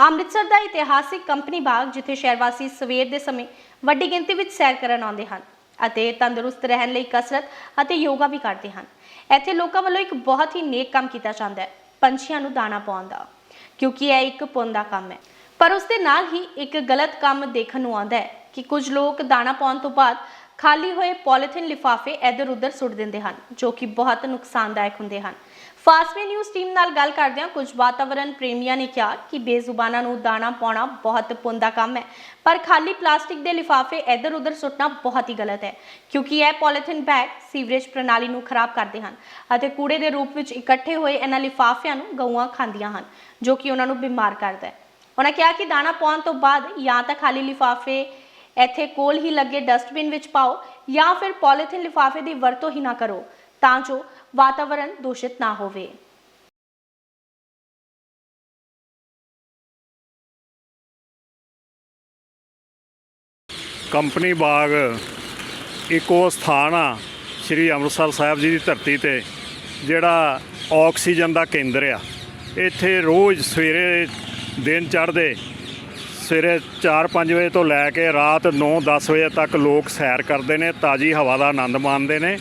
ਅੰਮ੍ਰਿਤਸਰ ਦਾ ਇਤਿਹਾਸਿਕ ਕੰਪਨੀ ਬਾਗ, ਜਿੱਥੇ ਸ਼ਹਿਰ ਵਾਸੀ ਸਵੇਰ ਦੇ ਸਮੇਂ ਵੱਡੀ ਗਿਣਤੀ ਵਿੱਚ ਸੈਰ ਕਰਨ ਆਉਂਦੇ ਹਨ ਅਤੇ ਤੰਦਰੁਸਤ ਰਹਿਣ ਲਈ ਕਸਰਤ ਅਤੇ ਯੋਗਾ ਵੀ ਕਰਦੇ ਹਨ। ਇੱਥੇ ਲੋਕਾਂ ਵੱਲੋਂ ਇੱਕ ਬਹੁਤ ਹੀ ਨੇਕ ਕੰਮ ਕੀਤਾ ਜਾਂਦਾ ਹੈ, ਪੰਛੀਆਂ ਨੂੰ ਦਾਣਾ ਪਾਉਣ ਦਾ, ਕਿਉਂਕਿ ਇਹ ਇੱਕ ਪੁੰਨ ਦਾ ਕੰਮ ਹੈ। ਪਰ ਉਸ ਦੇ ਨਾਲ ਹੀ ਇੱਕ ਗਲਤ ਕੰਮ ਦੇਖਣ ਨੂੰ ਆਉਂਦਾ ਹੈ ਕਿ ਕੁਝ ਲੋਕ ਦਾਣਾ ਪਾਉਣ ਤੋਂ ਬਾਅਦ ਖਾਲੀ ਹੋਏ ਪੋਲੀਥੀਨ ਲਿਫਾਫੇ ਇੱਧਰ-ਉੱਧਰ ਸੁੱਟ ਦਿੰਦੇ ਹਨ, ਜੋ ਕਿ ਬਹੁਤ ਨੁਕਸਾਨਦਾਇਕ ਹੁੰਦੇ ਹਨ। ਫਾਸਟਵੇ ਨਿਊਜ਼ ਟੀਮ ਨਾਲ ਗੱਲ ਕਰਦਿਆਂ ਕੁਝ ਵਾਤਾਵਰਣ ਪ੍ਰੇਮੀਆਂ ਨੇ ਕਿਹਾ ਕਿ ਬੇਜ਼ੁਬਾਨਾਂ ਨੂੰ ਦਾਣਾ ਪਾਉਣਾ ਬਹੁਤ ਪੁੰਦਾ ਕੰਮ ਹੈ। ਪਰ ਖਾਲੀ ਪਲਾਸਟਿਕ ਦੇ ਲਿਫਾਫੇ ਇੱਧਰ-ਉੱਧਰ ਸੁੱਟਣਾ ਬਹੁਤ ਹੀ ਗਲਤ ਹੈ, ਕਿਉਂਕਿ ਇਹ ਪੋਲੀਥਿਨ ਬੈਗ ਸੀਵਰੇਜ ਪ੍ਰਣਾਲੀ ਨੂੰ ਖਰਾਬ ਕਰਦੇ ਹਨ ਅਤੇ ਕੂੜੇ ਦੇ ਰੂਪ ਵਿੱਚ ਇਕੱਠੇ ਹੋਏ ਇਹਨਾਂ ਲਿਫਾਫਿਆਂ ਨੂੰ ਗਊਆਂ ਖਾਂਦੀਆਂ ਹਨ, ਜੋ ਕਿ ਉਹਨਾਂ ਨੂੰ ਬਿਮਾਰ ਕਰਦਾ ਹੈ। ਉਹਨਾਂ ਕਿਹਾ ਕਿ ਦਾਣਾ ਪਾਉਣ ਤੋਂ ਬਾਅਦ ਜਾਂ ਤਾਂ ਖਾਲੀ ਲਿਫਾਫੇ ਇੱਥੇ ਕੋਲ ਹੀ ਲੱਗੇ ਡਸਟਬਿਨ ਵਿੱਚ ਪਾਓ ਜਾਂ ਫਿਰ ਪੋਲੀਥਿਨ ਲਿਫਾਫੇ ਦੀ ਵਰਤੋਂ ਹੀ ਨਾ ਕਰੋ, ਤਾਂ ਜੋ ਵਾਤਾਵਰਣ ਦੂਸ਼ਿਤ ਨਾ ਹੋਵੇ। ਕੰਪਨੀ ਬਾਗ ਇੱਕ ਉਹ ਸਥਾਨ ਆ, ਸ੍ਰੀ ਅੰਮ੍ਰਿਤਸਰ ਸਾਹਿਬ ਜੀ ਦੀ ਧਰਤੀ ਤੇ, ਜਿਹੜਾ ਆਕਸੀਜਨ ਦਾ ਕੇਂਦਰ ਆ। ਇੱਥੇ ਰੋਜ਼ ਸਵੇਰੇ ਦਿਨ ਚੜ੍ਹਦੇ, ਸਵੇਰੇ 4-5 ਵਜੇ ਤੋਂ ਲੈ ਕੇ ਰਾਤ 9-10 ਵਜੇ ਤੱਕ ਲੋਕ ਸੈਰ ਕਰਦੇ ਨੇ, ਤਾਜ਼ੀ ਹਵਾ ਦਾ ਆਨੰਦ ਮਾਣਦੇ ਨੇ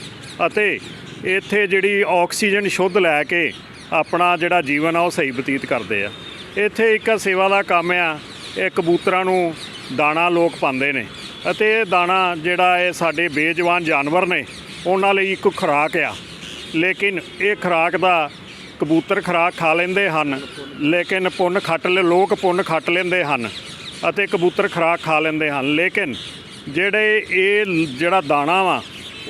ਅਤੇ ਇੱਥੇ ਜਿਹੜੀ ਆਕਸੀਜਨ ਸ਼ੁੱਧ ਲੈ ਕੇ ਆਪਣਾ ਜਿਹੜਾ ਜੀਵਨ ਆ ਉਹ ਸਹੀ ਬਤੀਤ ਕਰਦੇ ਆ। ਇੱਥੇ ਇੱਕ ਸੇਵਾ ਦਾ ਕੰਮ ਆ, ਇਹ ਕਬੂਤਰਾਂ ਨੂੰ ਦਾਣਾ ਲੋਕ ਪਾਉਂਦੇ ਨੇ ਅਤੇ ਇਹ ਦਾਣਾ ਜਿਹੜਾ ਇਹ ਸਾਡੇ ਬੇਜਵਾਨ ਜਾਨਵਰ ਨੇ, ਉਹਨਾਂ ਲਈ ਇੱਕ ਖੁਰਾਕ ਆ। ਲੇਕਿਨ ਇਹ ਖੁਰਾਕ ਦਾ ਕਬੂਤਰ ਖੁਰਾਕ ਖਾ ਲੈਂਦੇ ਹਨ, ਲੇਕਿਨ ਪੁੰਨ ਖੱਟ ਲੈ, ਲੋਕ ਪੁੰਨ ਖੱਟ ਲੈਂਦੇ ਹਨ ਅਤੇ ਕਬੂਤਰ ਖੁਰਾਕ ਖਾ ਲੈਂਦੇ ਹਨ। ਲੇਕਿਨ ਜਿਹੜੇ ਇਹ ਜਿਹੜਾ ਦਾਣਾ ਵਾ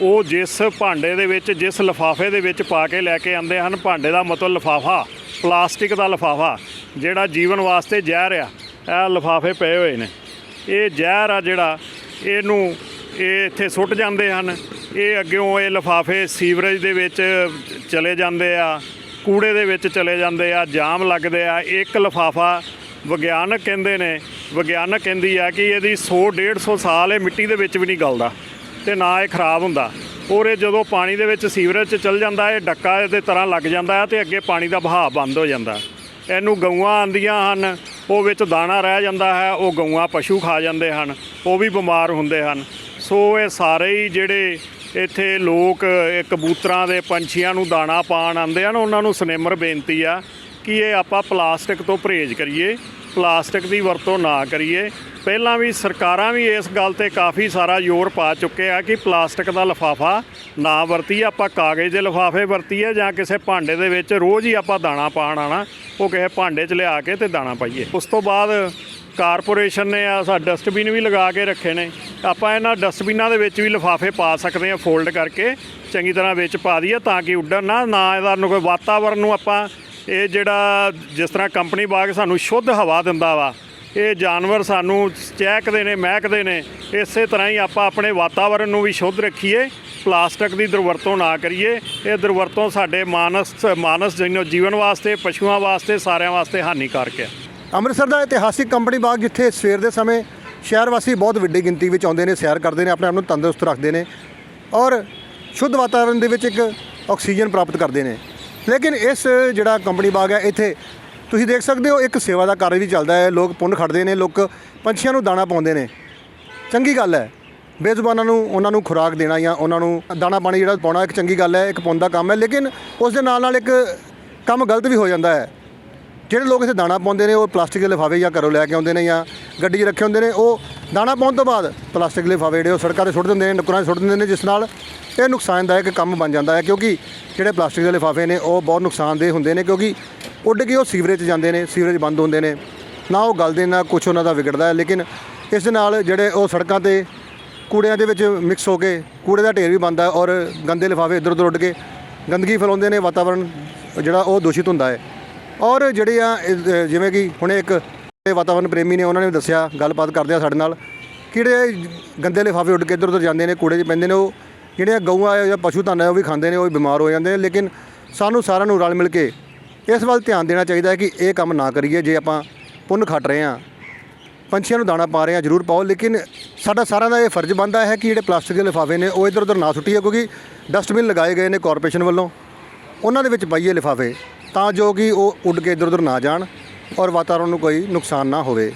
ਉਹ ਜਿਸ ਭਾਂਡੇ ਦੇ ਵਿੱਚ, ਜਿਸ ਲਿਫਾਫੇ ਦੇ ਵਿੱਚ ਪਾ ਕੇ ਲੈ ਕੇ ਆਉਂਦੇ ਹਨ, ਭਾਂਡੇ ਦਾ ਮਤਲਬ ਲਿਫਾਫਾ, ਪਲਾਸਟਿਕ ਦਾ ਲਿਫਾਫਾ, ਜਿਹੜਾ ਜੀਵਨ ਵਾਸਤੇ ਜ਼ਹਿਰ ਆ, ਇਹ ਲਿਫਾਫੇ ਪਏ ਹੋਏ ਨੇ। ਇਹ ਜ਼ਹਿਰ ਆ ਜਿਹੜਾ, ਇਹਨੂੰ ਇਹ ਇੱਥੇ ਸੁੱਟ ਜਾਂਦੇ ਹਨ। ਇਹ ਅੱਗਿਓਂ ਇਹ ਲਿਫਾਫੇ ਸੀਵਰੇਜ ਦੇ ਵਿੱਚ ਚਲੇ ਜਾਂਦੇ ਆ, ਕੂੜੇ ਦੇ ਵਿੱਚ ਚਲੇ ਜਾਂਦੇ ਆ, ਜਾਮ ਲੱਗਦੇ ਆ। ਇੱਕ ਲਿਫਾਫਾ ਵਿਗਿਆਨਕ ਕਹਿੰਦੇ ਨੇ, ਵਿਗਿਆਨਕ ਕਹਿੰਦੀ ਆ ਕਿ ਇਹਦੀ 100 150 ਸਾਲ ਇਹ ਮਿੱਟੀ ਦੇ ਵਿੱਚ ਵੀ ਨਹੀਂ ਗਲਦਾ। ਤੇ ਨਾ ਇਹ ਖਰਾਬ ਹੁੰਦਾ। ਔਰ ਇਹ ਜਦੋਂ ਪਾਣੀ ਦੇ ਵਿੱਚ ਸੀਵਰੇਜ 'ਚ ਚਲ ਜਾਂਦਾ, ਇਹ ਡੱਕਾ ਇਹਦੇ ਤਰ੍ਹਾਂ ਲੱਗ ਜਾਂਦਾ ਹੈ ਤੇ ਅੱਗੇ ਪਾਣੀ ਦਾ ਵਹਾਅ ਬੰਦ ਹੋ ਜਾਂਦਾ ਇਹਨੂੰ ਗਊਆਂ ਆਂਦੀਆਂ ਹਨ, ਉਹ ਵਿੱਚ ਦਾਣਾ ਰਹਿ ਜਾਂਦਾ ਹੈ, ਉਹ ਗਊਆਂ ਪਸ਼ੂ ਖਾ ਜਾਂਦੇ ਹਨ, ਉਹ ਵੀ ਬਿਮਾਰ ਹੁੰਦੇ ਹਨ। ਸੋ ਇਹ ਸਾਰੇ ਹੀ ਜਿਹੜੇ ਇੱਥੇ ਲੋਕ, ਇਹ ਕਬੂਤਰਾਂ ਦੇ ਪੰਛੀਆਂ ਨੂੰ ਦਾਣਾ ਪਾਣ ਆਉਂਦੇ ਹਨ, ਉਹਨਾਂ ਨੂੰ ਸਨੇਮਰ ਬੇਨਤੀ ਆ ਕਿ ਇਹ ਆਪਾਂ ਪਲਾਸਟਿਕ ਤੋਂ ਪਰਹੇਜ਼ ਕਰੀਏ। ਪਲਾਸਟਿਕ ਦੀ ਵਰਤੋਂ ਨਾ ਕਰੀਏ। ਪਹਿਲਾਂ ਵੀ ਸਰਕਾਰਾਂ ਵੀ ਇਸ ਗੱਲ ਤੇ ਕਾਫੀ ਸਾਰਾ ਜ਼ੋਰ ਪਾ ਚੁੱਕੇ ਆ ਕਿ ਪਲਾਸਟਿਕ ਦਾ ਲਿਫਾਫਾ ਨਾ ਵਰਤੀਏ। ਆਪਾਂ ਕਾਗਜ਼ ਦੇ ਲਿਫਾਫੇ ਵਰਤੀਏ ਜਾਂ ਕਿਸੇ ਭਾਂਡੇ ਦੇ ਵਿੱਚ ਰੋਜ਼ ਹੀ ਆਪਾਂ ਦਾਣਾ ਪਾਣ ਆਣਾ ਉਹ ਕਿਸੇ ਭਾਂਡੇ 'ਚ ਲਿਆ ਕੇ ਤੇ ਦਾਣਾ ਪਾਈਏ। ਉਸ ਤੋਂ ਬਾਅਦ ਕਾਰਪੋਰੇਸ਼ਨ ਨੇ ਆ ਸਾ ਡਸਟਬਿਨ ਵੀ ਲਗਾ ਕੇ ਰੱਖੇ ਨੇ। ਆਪਾਂ ਇਹਨਾਂ ਡਸਟਬਿਨਾਂ ਦੇ ਵਿੱਚ ਵੀ ਲਿਫਾਫੇ ਪਾ ਸਕਦੇ ਆ ਫੋਲਡ ਕਰਕੇ ਚੰਗੀ ਤਰ੍ਹਾਂ ਵਿੱਚ ਪਾ ਦਈਏ ਤਾਂ ਕਿ ਉੱਡਣ ਨਾ ਨਾ ਇਹਦਾ ਕੋਈ ਵਾਤਾਵਰਨ ਨੂੰ ਆਪਾਂ ਇਹ ਜਿਹੜਾ ਜਿਸ ਤਰ੍ਹਾਂ ਕੰਪਨੀ ਬਾਗ ਸਾਨੂੰ ਸ਼ੁੱਧ ਹਵਾ ਦਿੰਦਾ ਵਾ, ਇਹ ਜਾਨਵਰ ਸਾਨੂੰ ਚਹਿਕਦੇ ਨੇ, ਮਹਿਕਦੇ ਨੇ, ਇਸੇ ਤਰ੍ਹਾਂ ਹੀ ਆਪਾਂ ਆਪਣੇ ਵਾਤਾਵਰਨ ਨੂੰ ਵੀ ਸ਼ੁੱਧ ਰੱਖੀਏ, ਪਲਾਸਟਿਕ ਦੀ ਦੁਰਵਰਤੋਂ ਨਾ ਕਰੀਏ, ਇਹ ਦੁਰਵਰਤੋਂ ਸਾਡੇ ਮਾਨਸ ਮਾਨਸ ਜੀਵਨ- ਜੀਵਨ ਵਾਸਤੇ, ਪਸ਼ੂਆਂ ਵਾਸਤੇ, ਸਾਰਿਆਂ ਵਾਸਤੇ ਹਾਨੀਕਾਰਕ ਹੈ। ਅੰਮ੍ਰਿਤਸਰ ਦਾ ਇਤਿਹਾਸਿਕ ਕੰਪਨੀ ਬਾਗ ਜਿੱਥੇ ਸਵੇਰ ਦੇ ਸਮੇਂ ਸ਼ਹਿਰ ਵਾਸੀ ਬਹੁਤ ਵੱਡੀ ਗਿਣਤੀ ਵਿੱਚ ਆਉਂਦੇ ਨੇ, ਸੈਰ ਕਰਦੇ ਨੇ, ਆਪਣੇ ਆਪ ਨੂੰ ਤੰਦਰੁਸਤ ਰੱਖਦੇ ਨੇ ਔਰ ਸ਼ੁੱਧ ਵਾਤਾਵਰਣ ਦੇ ਵਿੱਚ ਇੱਕ ਆਕਸੀਜਨ ਪ੍ਰਾਪਤ ਕਰਦੇ ਨੇ। ਲੇਕਿਨ ਇਸ ਜਿਹੜਾ ਕੰਪਨੀ ਬਾਗ ਹੈ, ਇੱਥੇ ਤੁਸੀਂ ਦੇਖ ਸਕਦੇ ਹੋ, ਇੱਕ ਸੇਵਾ ਦਾ ਕਾਰਜ ਵੀ ਚੱਲਦਾ ਹੈ। ਲੋਕ ਪੁੰਨ ਖੜਦੇ ਨੇ, ਲੋਕ ਪੰਛੀਆਂ ਨੂੰ ਦਾਣਾ ਪਾਉਂਦੇ ਨੇ। ਚੰਗੀ ਗੱਲ ਹੈ। ਬੇਜ਼ੁਬਾਨਾਂ ਨੂੰ, ਉਹਨਾਂ ਨੂੰ ਖੁਰਾਕ ਦੇਣਾ ਜਾਂ ਉਹਨਾਂ ਨੂੰ ਦਾਣਾ ਪਾਣੀ ਜਿਹੜਾ ਪਾਉਣਾ ਇੱਕ ਚੰਗੀ ਗੱਲ ਹੈ, ਇੱਕ ਪੁੰਨ ਕੰਮ ਹੈ। ਲੇਕਿਨ ਉਸ ਦੇ ਨਾਲ ਨਾਲ ਇੱਕ ਕੰਮ ਗਲਤ ਵੀ ਹੋ ਜਾਂਦਾ ਹੈ। ਜਿਹੜੇ ਲੋਕ ਇੱਥੇ ਦਾਣਾ ਪਾਉਂਦੇ ਨੇ, ਉਹ ਪਲਾਸਟਿਕ ਦੇ ਲਿਫਾਫੇ ਜਾਂ ਘਰੋਂ ਲੈ ਕੇ ਆਉਂਦੇ ਨੇ ਜਾਂ ਗੱਡੀ 'ਚ ਰੱਖੇ ਹੁੰਦੇ ਨੇ, ਉਹ ਦਾਣਾ ਪਾਉਣ ਤੋਂ ਬਾਅਦ ਪਲਾਸਟਿਕ ਦੇ ਲਿਫਾਫੇ ਜਿਹੜੇ ਉਹ ਸੜਕਾਂ ਤੇ ਸੁੱਟ ਦਿੰਦੇ ਨੇ, ਨੁਕਰਾਂ 'ਚ ਸੁੱਟ ਦਿੰਦੇ ਨੇ, ਜਿਸ ਨਾਲ ਇਹ ਨੁਕਸਾਨਦਾਇਕ ਕੰਮ ਬਣ ਜਾਂਦਾ ਹੈ ਕਿਉਂਕਿ ਜਿਹੜੇ ਪਲਾਸਟਿਕ ਦੇ ਲਿਫਾਫੇ ਨੇ ਉਹ ਬਹੁਤ ਨੁਕਸਾਨਦੇਹ ਹੁੰਦੇ ਨੇ ਕਿਉਂਕਿ ਉੱਡ ਕੇ ਉਹ ਸੀਵਰੇਜ 'ਚ ਜਾਂਦੇ ਨੇ, ਸੀਵਰੇਜ ਬੰਦ ਹੁੰਦੇ ਨੇ। ਨਾ ਉਹ ਗਲਦੇ, ਨਾ ਕੁਝ ਉਹਨਾਂ ਦਾ ਵਿਗੜਦਾ ਹੈ, ਲੇਕਿਨ ਇਸ ਦੇ ਨਾਲ ਜਿਹੜੇ ਉਹ ਸੜਕਾਂ ਤੇ ਕੂੜਿਆਂ ਦੇ ਵਿੱਚ ਮਿਕਸ ਹੋ ਕੇ ਕੂੜੇ ਦਾ ਢੇਰ ਵੀ ਬਣਦਾ ਹੈ ਔਰ ਗੰਦੇ ਲਿਫਾਫੇ ਇੱਧਰ ਉੱਧਰ ਉੱਡ ਕੇ ਗੰਦਗੀ ਫੈਲਾਉਂਦੇ ਨੇ ਵਾਤਾਵਰਣ ਜਿਹੜਾ ਉਹ ਦੂਸ਼ਿਤ ਹੁੰਦਾ ਹੈ। ਔਰ ਜਿਹੜੇ ਆ ਜਿਵੇਂ ਕਿ ਹੁਣੇ ਇੱਕ ਇਹ ਵਾਤਾਵਰਣ ਪ੍ਰੇਮੀ ਨੇ ਉਹਨਾਂ ਨੇ ਦੱਸਿਆ, ਗੱਲਬਾਤ ਕਰਦੇ ਆ ਸਾਡੇ ਨਾਲ, ਕਿਹੜੇ ਗੰਦੇ ਲਿਫਾਫੇ ਉੱਡ ਕੇ ਇੱਧਰ ਉੱਧਰ ਜਾਂਦੇ ਨੇ, ਕੂੜੇ 'ਚ ਪੈਂਦੇ ਨੇ, ਉਹ ਜਿਹੜੀਆਂ ਗਊਆਂ ਆ ਜਾਂ ਪਸ਼ੂ ਧਨ ਹੈ ਉਹ ਵੀ ਖਾਂਦੇ ਨੇ, ਉਹ ਵੀ ਬਿਮਾਰ ਹੋ ਜਾਂਦੇ ਨੇ, ਲੇਕਿਨ ਸਾਨੂੰ ਸਾਰਿਆਂ ਨੂੰ ਰਲ ਮਿਲ ਕੇ ਇਸ ਵੱਲ ਧਿਆਨ ਦੇਣਾ ਚਾਹੀਦਾ ਹੈ ਕਿ ਇਹ ਕੰਮ ਨਾ ਕਰੀਏ, ਜੇ ਆਪਾਂ ਪੁੰਨ ਖੱਟ ਰਹੇ ਹਾਂ, ਪੰਛੀਆਂ ਨੂੰ ਦਾਣਾ ਪਾ ਰਹੇ ਹਾਂ, ਜ਼ਰੂਰ ਪਾਓ, ਲੇਕਿਨ ਸਾਡਾ ਸਾਰਿਆਂ ਦਾ ਇਹ ਫਰਜ਼ ਬਣਦਾ ਹੈ ਕਿ ਜਿਹੜੇ ਪਲਾਸਟਿਕ ਦੇ ਲਿਫਾਫੇ ਨੇ, ਉਹ ਇੱਧਰ ਉੱਧਰ ਨਾ ਸੁੱਟੀਏ, ਕਿਉਂਕਿ ਡਸਟਬਿਨ ਲਗਾਏ ਗਏ ਨੇ ਕਾਰਪੋਰੇਸ਼ਨ ਵੱਲੋਂ। ਉਹਨਾਂ ਦੇ ਵਿੱਚ ਪਾਈਏ ਲਿਫਾਫੇ, ਤਾਂ ਜੋ ਕਿ ਉਹ ਉੱਡ ਕੇ ਇੱਧਰ ਉੱਧਰ ਨਾ ਜਾਣ ਔਰ ਵਾਤਾਵਰਣ ਨੂੰ ਕੋਈ ਨੁਕਸਾਨ ਨਾ ਹੋਵੇ।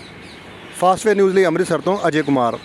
ਫਾਸਟਵੇ ਨਿਊਜ਼ ਲਈ ਅੰਮ੍ਰਿਤਸਰ ਤੋਂ ਅਜੇ ਕੁਮਾਰ।